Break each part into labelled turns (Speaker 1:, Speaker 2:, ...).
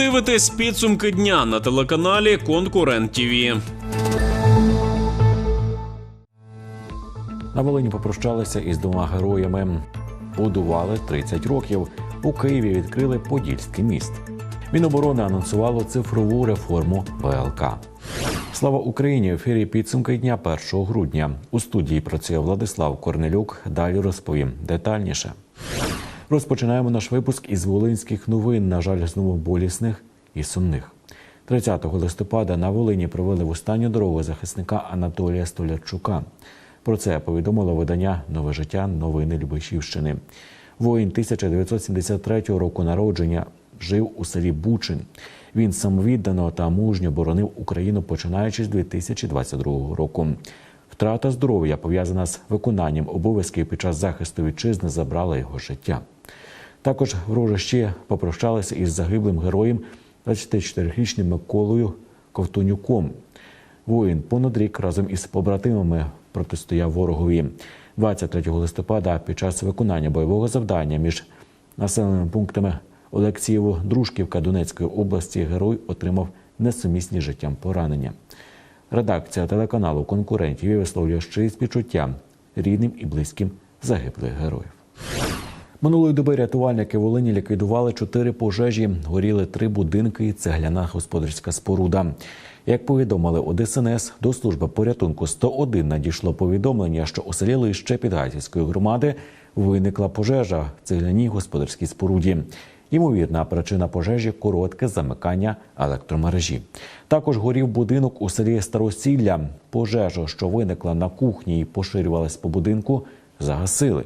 Speaker 1: дивитесь підсумки дня на телеканалі Конкурент ТІВІ.
Speaker 2: На Волині попрощалися із двома героями. Будували 30 років. У Києві відкрили Подільський міст. Міноборони анонсувало цифрову реформу ВЛК. Слава Україні! В ефірі підсумки дня 1 грудня. У студії працює Владислав Корнелюк. Далі розповім детальніше. Розпочинаємо наш випуск із волинських новин. На жаль, знову болісних і сумних. 30 листопада на Волині провели в останню дорогу захисника Анатолія Столярчука. Про це повідомило видання Нове життя новини Любешівщини. Воїн 1973 року народження жив у селі Бучин. Він самовіддано та мужньо боронив Україну починаючи з 2022 року. Втрата здоров'я пов'язана з виконанням обов'язків під час захисту вітчизни забрала його життя. Також в Рожищі попрощалися із загиблим героєм 24-річним Миколою Ковтонюком. Воїн понад рік разом із побратимами протистояв ворогові. 23 листопада під час виконання бойового завдання між населеними пунктами Олексієво Дружківка Донецької області герой отримав несумісні життям поранення. Редакція телеканалу конкурентів висловлює щирі співчуття рідним і близьким загиблих героїв. Минулої доби рятувальники Волині ліквідували чотири пожежі, горіли три будинки і цегляна господарська споруда. Як повідомили у ДСНС, до служби порятунку 101 надійшло повідомлення, що у селі Лище Підгайцівської громади виникла пожежа в цегляній господарській споруді. Ймовірна причина пожежі коротке замикання електромережі. Також горів будинок у селі Старосілля. Пожежу, що виникла на кухні і поширювалась по будинку, загасили.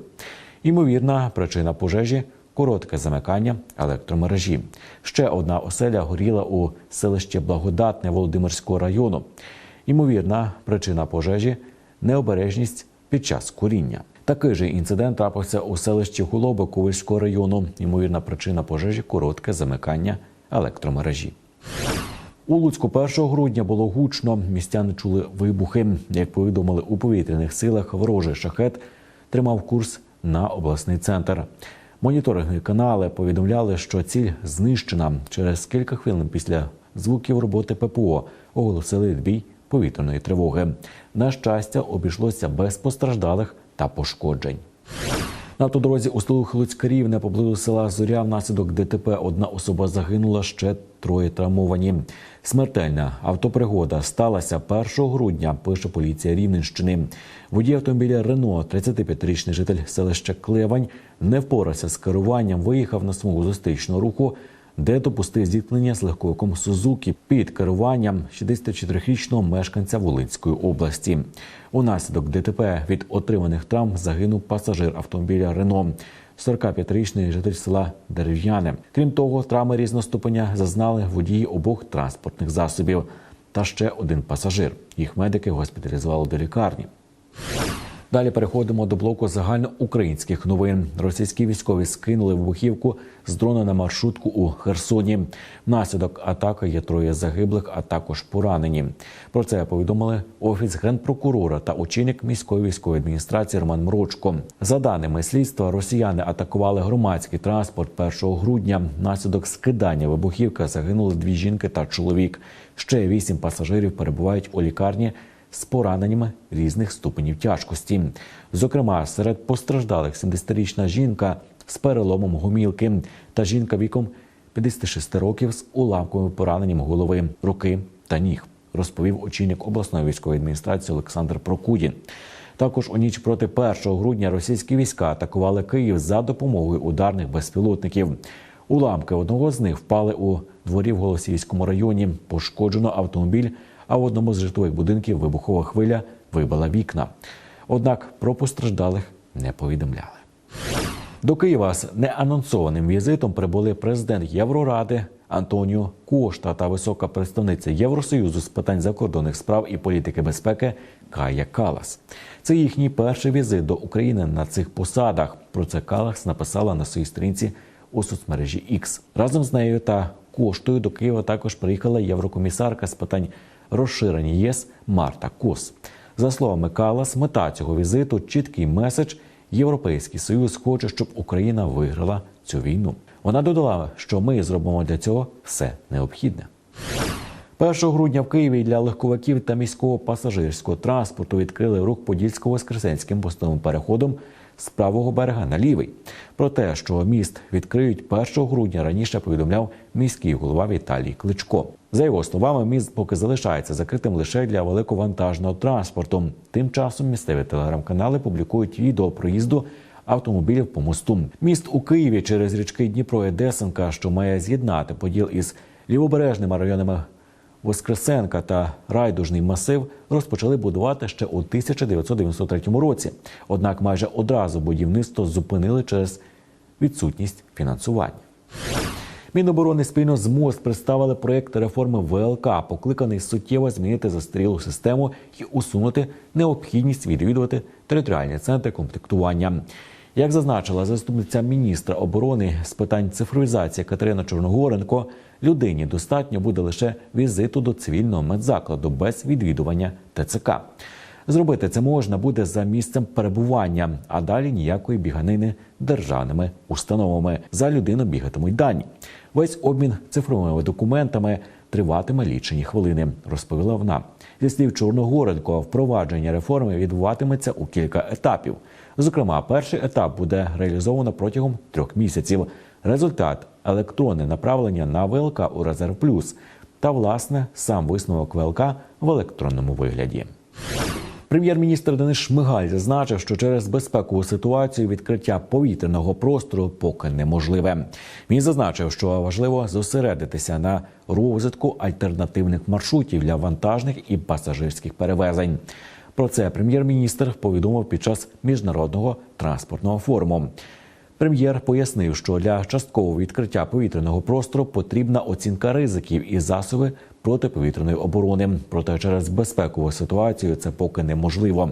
Speaker 2: Ймовірна причина пожежі коротке замикання електромережі. Ще одна оселя горіла у селищі Благодатне Володимирського району. Ймовірна причина пожежі необережність під час куріння. Такий же інцидент трапився у селищі Голоби Ковальського району. Ймовірна причина пожежі коротке замикання електромережі. У Луцьку 1 грудня було гучно. Містяни чули вибухи. Як повідомили у повітряних силах, ворожий шахет тримав курс на обласний центр. Моніторинги канали повідомляли, що ціль знищена. Через кілька хвилин після звуків роботи ППО оголосили відбій повітряної тривоги. На щастя, обійшлося без постраждалих та пошкоджень. На автодорозі у селу Хлуцькарівне поблизу села Зоря внаслідок ДТП одна особа загинула, ще троє травмовані. Смертельна автопригода сталася 1 грудня. Пише поліція Рівненщини. Водій автомобіля Рено, 35-річний житель селища Клевань, не впорався з керуванням. Виїхав на смугу зустрічного руху, де допустив зіткнення з легковиком Сузуки під керуванням 64-річного мешканця Волинської області. Унаслідок ДТП від отриманих травм загинув пасажир автомобіля Рено. 45-річний житель села Дерев'яне. Крім того, травми різного ступеня зазнали водії обох транспортних засобів та ще один пасажир. Їх медики госпіталізували до лікарні. Далі переходимо до блоку загальноукраїнських новин. Російські військові скинули вибухівку з дрона на маршрутку у Херсоні. Внаслідок атаки є троє загиблих, а також поранені. Про це повідомили офіс генпрокурора та очільник міської військової адміністрації Роман Мрочко. За даними слідства, росіяни атакували громадський транспорт 1 грудня. Внаслідок скидання вибухівки загинули дві жінки та чоловік. Ще вісім пасажирів перебувають у лікарні з пораненнями різних ступенів тяжкості. Зокрема, серед постраждалих 70-річна жінка з переломом гомілки та жінка віком 56 років з уламковим пораненням голови, руки та ніг, розповів очільник обласної військової адміністрації Олександр Прокудін. Також у ніч проти 1 грудня російські війська атакували Київ за допомогою ударних безпілотників. Уламки одного з них впали у дворі в Голосіївському районі. Пошкоджено автомобіль а в одному з житлових будинків вибухова хвиля вибила вікна. Однак про постраждалих не повідомляли. До Києва з неанонсованим візитом прибули президент Євроради Антоніо Кошта та висока представниця Євросоюзу з питань закордонних справ і політики безпеки Кая Калас. Це їхній перший візит до України на цих посадах. Про це Калас написала на своїй сторінці у соцмережі X. Разом з нею та коштою до Києва також приїхала єврокомісарка з питань розширення ЄС Марта Кос. За словами Калас, мета цього візиту чіткий меседж. Європейський союз хоче, щоб Україна виграла цю війну. Вона додала, що ми зробимо для цього все необхідне. 1 грудня в Києві для легковиків та міського пасажирського транспорту відкрили рух Подільсько-Воскресенським мостовим переходом з правого берега на лівий. Про те, що міст відкриють 1 грудня, раніше повідомляв міський голова Віталій Кличко. За його словами, міст поки залишається закритим лише для великовантажного транспорту. Тим часом місцеві телеграм-канали публікують відео проїзду автомобілів по мосту. Міст у Києві через річки Дніпро і Десенка, що має з'єднати поділ із лівобережними районами Воскресенка та райдужний масив розпочали будувати ще у 1993 році. Однак майже одразу будівництво зупинили через відсутність фінансування. Міноборони спільно з МОЗ представили проєкт реформи ВЛК, покликаний суттєво змінити застарілу систему і усунути необхідність відвідувати територіальні центри комплектування. Як зазначила заступниця міністра оборони з питань цифровізації Катерина Чорногоренко, людині достатньо буде лише візиту до цивільного медзакладу без відвідування ТЦК. Зробити це можна буде за місцем перебування, а далі ніякої біганини державними установами. За людину бігатимуть дані. Весь обмін цифровими документами триватиме лічені хвилини, розповіла вона. Зі слів Чорногоренко, впровадження реформи відбуватиметься у кілька етапів. Зокрема, перший етап буде реалізовано протягом трьох місяців. Результат електронне направлення на ВЛК у Резерв Плюс та власне сам висновок ВЛК в електронному вигляді. Прем'єр-міністр Денис Шмигаль зазначив, що через безпекову ситуацію відкриття повітряного простору поки неможливе. Він зазначив, що важливо зосередитися на розвитку альтернативних маршрутів для вантажних і пасажирських перевезень. Про це прем'єр-міністр повідомив під час міжнародного транспортного форуму. Прем'єр пояснив, що для часткового відкриття повітряного простору потрібна оцінка ризиків і засоби протиповітряної оборони. Проте через безпекову ситуацію це поки неможливо.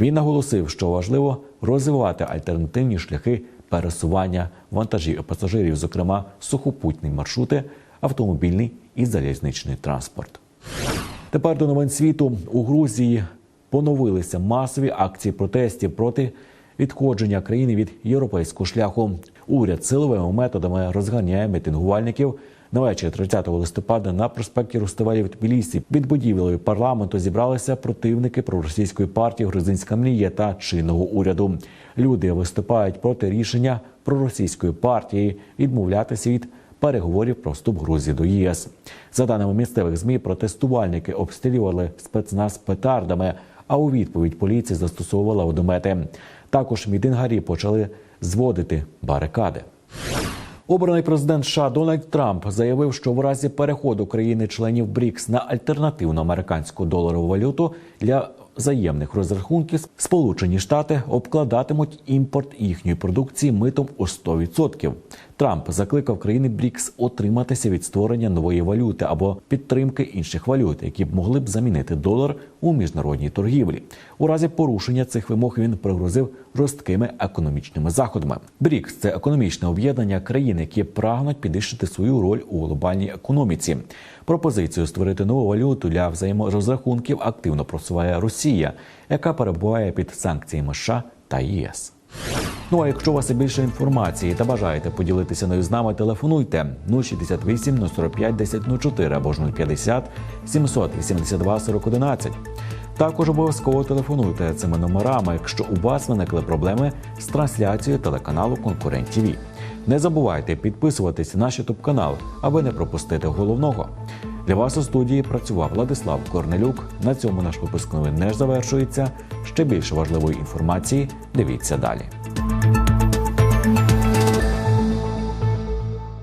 Speaker 2: Він наголосив, що важливо розвивати альтернативні шляхи пересування вантажів і пасажирів, зокрема сухопутні маршрути, автомобільний і залізничний транспорт. Тепер до новин світу у Грузії поновилися масові акції протестів проти відходження країни від європейського шляху. Уряд силовими методами розганяє мітингувальників. На вечір 30 листопада на проспекті Руставелі в Тбілісі під будівлею парламенту зібралися противники проросійської партії Грузинська мрія та чинного уряду. Люди виступають проти рішення проросійської партії відмовлятися від переговорів про вступ Грузії до ЄС. За даними місцевих змі, протестувальники обстрілювали спецназ петардами, а у відповідь поліція застосовувала одомети. Також мітингарі почали зводити барикади. Обраний президент США Дональд Трамп заявив, що в разі переходу країни-членів БРІКС на альтернативну американську доларову валюту для взаємних розрахунків Сполучені Штати обкладатимуть імпорт їхньої продукції митом у 100%. Трамп закликав країни БРІКС утриматися від створення нової валюти або підтримки інших валют, які б могли б замінити долар у міжнародній торгівлі. У разі порушення цих вимог він пригрозив жорсткими економічними заходами. БРІКС – це економічне об'єднання країн, які прагнуть підвищити свою роль у глобальній економіці. Пропозицію створити нову валюту для взаєморозрахунків активно просуває Росія, яка перебуває під санкціями США та ЄС. Ну а якщо у вас є більше інформації та бажаєте поділитися нею з нами, телефонуйте 068 045 1004 або ж 050 782 4011. Також обов'язково телефонуйте цими номерами, якщо у вас виникли проблеми з трансляцією телеканалу Конкурент ТВ. Не забувайте підписуватись на наш ютуб канал, аби не пропустити головного. Для вас у студії працював Владислав Корнелюк. На цьому наш випуск новин не завершується. Ще більше важливої інформації дивіться далі.